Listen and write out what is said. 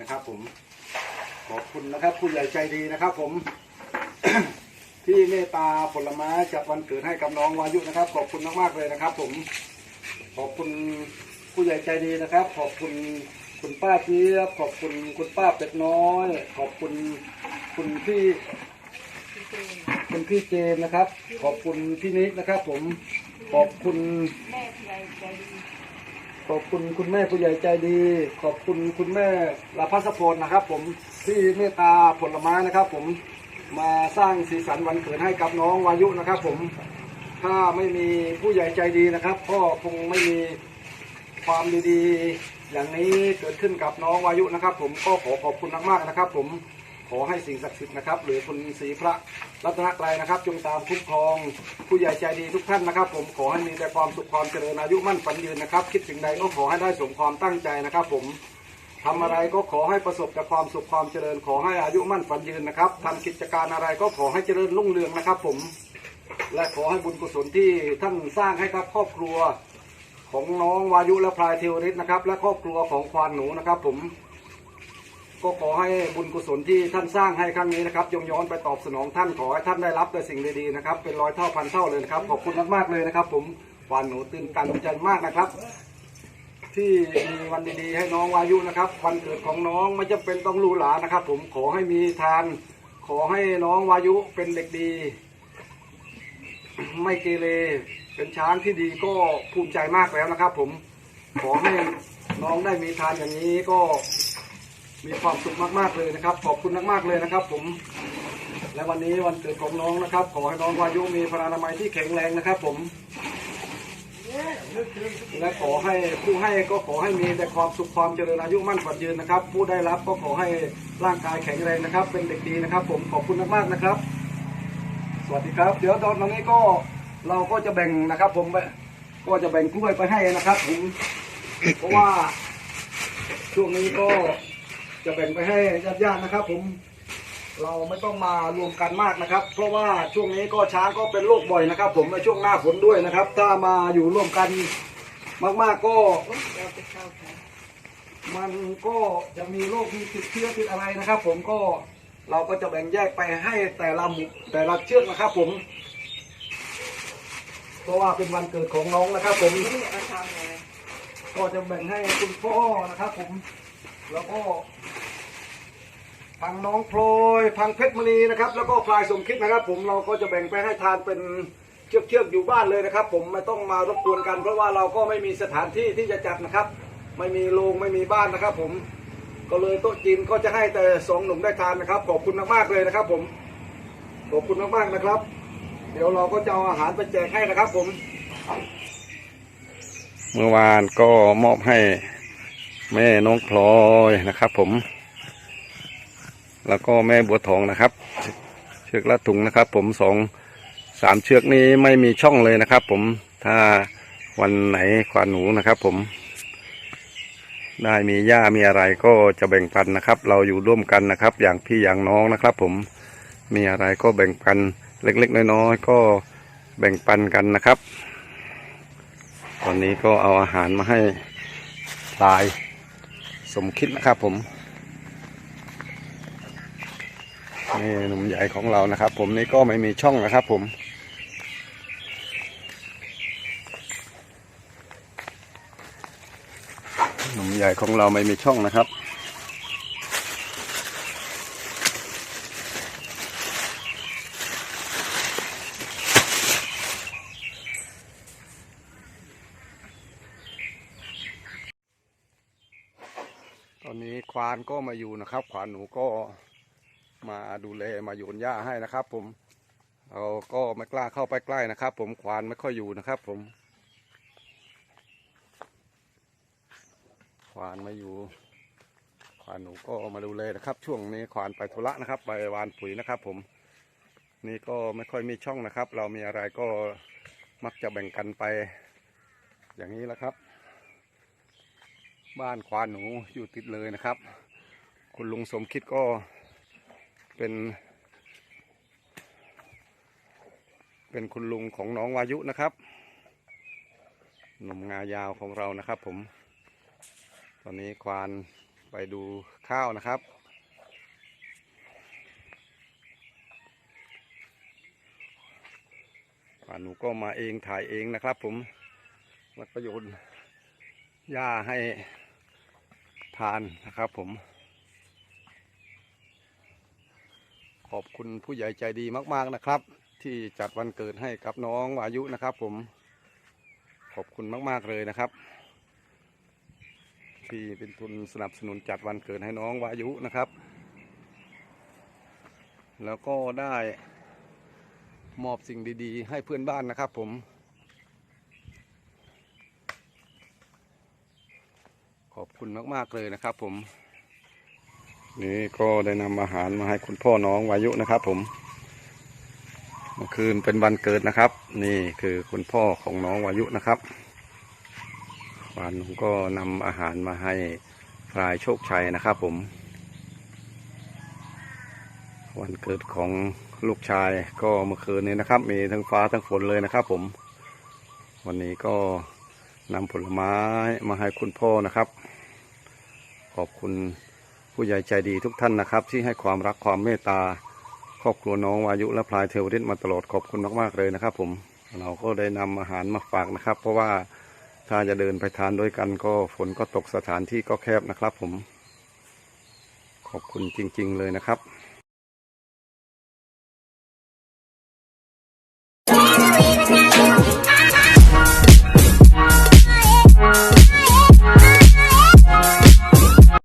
นะครับ ผม ขอบคุณนะครับผู้ใหญ่ใจดีนะครับ ผม ที่เมตตาผลไม้จากวันเกิดให้กับน้องวายุนะครับ ขอบคุณมากๆเลยนะครับ ผม ขอบคุณผู้ใหญ่ใจดีนะครับ ขอบคุณคุณป้าเจี๊ยบขอบคุณคุณป้าเป็ดน้อย ขอบคุณคุณพี่คุณพี่เจนนะครับ ขอบคุณพี่นิกนะครับ ผมขอบคุณแม่ผู้ใหญ่ใจดี อบคุณคุณแม่ผู้ใหญ่ใจดี ขอบคุณคุณแม่ลาพัสพลนะครับ ผมที่เมตตาผลไม้นะครับ ผมมาสร้างสีสันวันเกิดให้กับน้องวายุนะครับ ผมถ้าไม่มีผู้ใหญ่ใจดีนะครับก็คงไม่มีความดีๆอย่างนี้เกิดขึ้นกับน้องวายุนะครับ ผมก็ขอขอบคุณมากๆนะครับ ผม ขอให้สิ่งศักดิ์สิทธิ์นะครับหรือคุณศรีพระรัตนกรัยนะครับ จงตามคุ้มครองผู้ใหญ่ใจดีทุกท่านนะครับ ผมขอให้มีแต่ความสุขความเจริญอายุมั่นฝันยืนนะครับ คิดสิ่งใดก็ขอให้ได้สมความตั้งใจนะครับ ผมทำอะไรก็ขอให้ประสบแต่ความสุขความเจริญ ขอให้อายุมั่นฝันยืนนะครับทำกิจการอะไรก็ขอให้เจริญรุ่งเรืองนะครับ ผม และขอให้บุญกุศลที่ท่านสร้างให้กับครอบครัว ของน้องวายุและพลายเทวริตนะครับ และครอบครัวของควานหนูนะครับ ผม ก็ขอให้บุญกุศลที่ท่านสร้างให้ครั้งนี้นะครับยงย้อนไปตอบสนองท่านขอให้ท่านได้รับแต่สิ่งดีๆนะครับ เป็นร้อยเท่าพันเท่าเลยนะครับ ขอบคุณมากๆเลยนะครับ ผมวานหนูตื่นตันใจมากนะครับ ที่มีวันดีๆ ให้น้องวายุนะครับ วันเกิดของน้องไม่จำเป็นต้องรูหรานะครับ ผมขอให้มีทาน ขอให้น้องวายุเป็นเด็กดี ไม่เกเรเป็นช้างที่ดีก็ภูมิใจมากแล้วนะครับ ผมขอให้น้องได้มีทานอย่างนี้ก็ มีความสุขมากๆเลยนะครับ ขอบคุณมากๆเลยนะครับ ผม และวันนี้วันเกิดของน้องนะครับ ขอให้น้องวายุมีพลานามัยที่แข็งแรงนะครับ ผม และขอให้ผู้ให้ก็ขอให้มีแต่ความสุขความเจริญอายุมั่นขวัญยืนนะครับ ผู้ได้รับก็ขอให้ร่างกายแข็งแรงนะครับ เป็นเด็กดีนะครับ ผมขอบคุณมากๆนะครับ สวัสดีครับ เดี๋ยวตอนนี้ก็เราก็จะแบ่งนะครับ ผมไปก็จะแบ่งกล้วยไปให้นะครับ ผมเพราะว่าช่วงนี้ก็ จะแบ่งไปให้ญาติๆนะครับ ผมเราไม่ต้องมารวมกันมากนะครับ เพราะว่าช่วงนี้ก็ช้างก็เป็นโรคบ่อยนะครับ ผมในช่วงหน้าฝนด้วยนะครับ ถ้ามาอยู่ร่วมกันมากๆก็มันก็จะมีโรคมีติดเชื้อติดอะไรนะครับ ผมก็เราก็จะแบ่งแยกไปให้แต่ละหมู่แต่ละเชือกนะครับ ผม เพราะว่าเป็นวันเกิดของน้องนะครับ ผมก็จะแบ่งให้คุณพ่อนะครับ ผม แล้วก็พังน้องพลอยพังเพชรมณีนะครับ แล้วก็พลายสมคิดนะครับ ผมเราก็จะแบ่งไปให้ทานเป็นเชือกเชือกอยู่บ้านเลยนะครับ ผมไม่ต้องมารบกวนกัน เพราะว่าเราก็ไม่มีสถานที่ที่จะจัดนะครับ ไม่มีโรงไม่มีบ้านนะครับ ผมก็เลยโต๊ะจีนก็จะให้แต่สองหนุ่มได้ทานนะครับ ขอบคุณมากๆเลยนะครับ ผมขอบคุณมากๆนะครับ เดี๋ยวเราก็จะเอาอาหารไปแจกให้นะครับ ผม เมื่อวานก็มอบให้ แม่น้องพลอยนะครับ ผม แล้วก็แม่บัวทองนะครับ เชือกละถุงนะครับ ผมสองสามเชือกนี้ไม่มีช่องเลยนะครับ ผมถ้าวันไหนควานหนูนะครับ ผม ได้มีหญ้ามีอะไรก็จะแบ่งปันนะครับ เราอยู่ร่วมกันนะครับ อย่างพี่อย่างน้องนะครับ ผมมีอะไรก็แบ่งปันเล็กๆน้อยๆก็แบ่งปันกันนะครับ ตอนนี้ก็เอาอาหารมาให้ลาย สมคิดนะครับผมนี่หนุ่มใหญ่ของเรานะครับ ผมนี่ก็ไม่มีช่องนะครับผมหนุ่มใหญ่ของเราไม่มีช่องนะครับ อนนี้ควานก็มาอยู่นะครับ ควานหนูก็มาดูแลมาโยนหญ้าให้นะครับ ผมเราก็ไม่กล้าเข้าไปใกล้นะครับ ผมควานไม่ค่อยอยู่นะครับ ผม ควานมาอยู่ควานหนูก็มาดูแลนะครับ ช่วงนี้ควานไปธุระนะครับ ไปวานปุ๋ยนะครับ ผม นี่ก็ไม่ค่อยมีช่องนะครับ เรามีอะไรก็มักจะแบ่งกันไป อย่างนี้แหละครับ บ้านควานหนูอยู่ติดเลยนะครับ คุณลุงสมคิดก็เป็นเป็นคุณลุงของน้องวายุนะครับหนุ่มงายาวของเรานะครับ ผม ตอนนี้ควานไปดูข้าวนะครับป่านหนูก็มาเองถ่ายเองนะครับ ผมแล้วก็โยนหญ้าให้ ทานนะครับผม ขอบคุณผู้ใหญ่ใจดีมาก ๆนะครับ ที่จัดวันเกิดให้กับน้องวายุนะครับ ผม ขอบคุณมาก ๆเลยนะครับ ที่เป็นทุนสนับสนุนจัดวันเกิดให้น้องวายุนะครับ แล้วก็ได้มอบสิ่งดี ๆ ให้เพื่อนบ้านนะครับผม อบคุณมาก ๆ เลยนะครับ ผม นี่ก็ได้นำอาหารมาให้คุณพ่อน้องวายุนะครับ ผมเมื่อคืนเป็นวันเกิดนะครับ นี่คือคุณพ่อของน้องวายุนะครับวันก็นำอาหารมาให้พลายโชคชัยนะครับ ผม วันเกิดของลูกชายก็เมื่อคืนนี้นะครับ มีทั้งฟ้าทั้งฝนเลยนะครับ ผม วันนี้ก็ นำผลไม้มาให้คุณพ่อนะครับ ขอบคุณผู้ใหญ่ใจดีทุกท่านนะครับ ที่ให้ความรักความเมตตาครอบครัวน้องวายุและพลายเทวฤทธิ์มาตลอดขอบคุณมากๆเลยนะครับ ผมเราก็ได้นำอาหารมาฝากนะครับ เพราะว่าถ้าจะเดินไปทานด้วยกันก็ฝนก็ตกสถานที่ก็แคบนะครับ ผม ขอบคุณจริง ๆ เลยนะครับ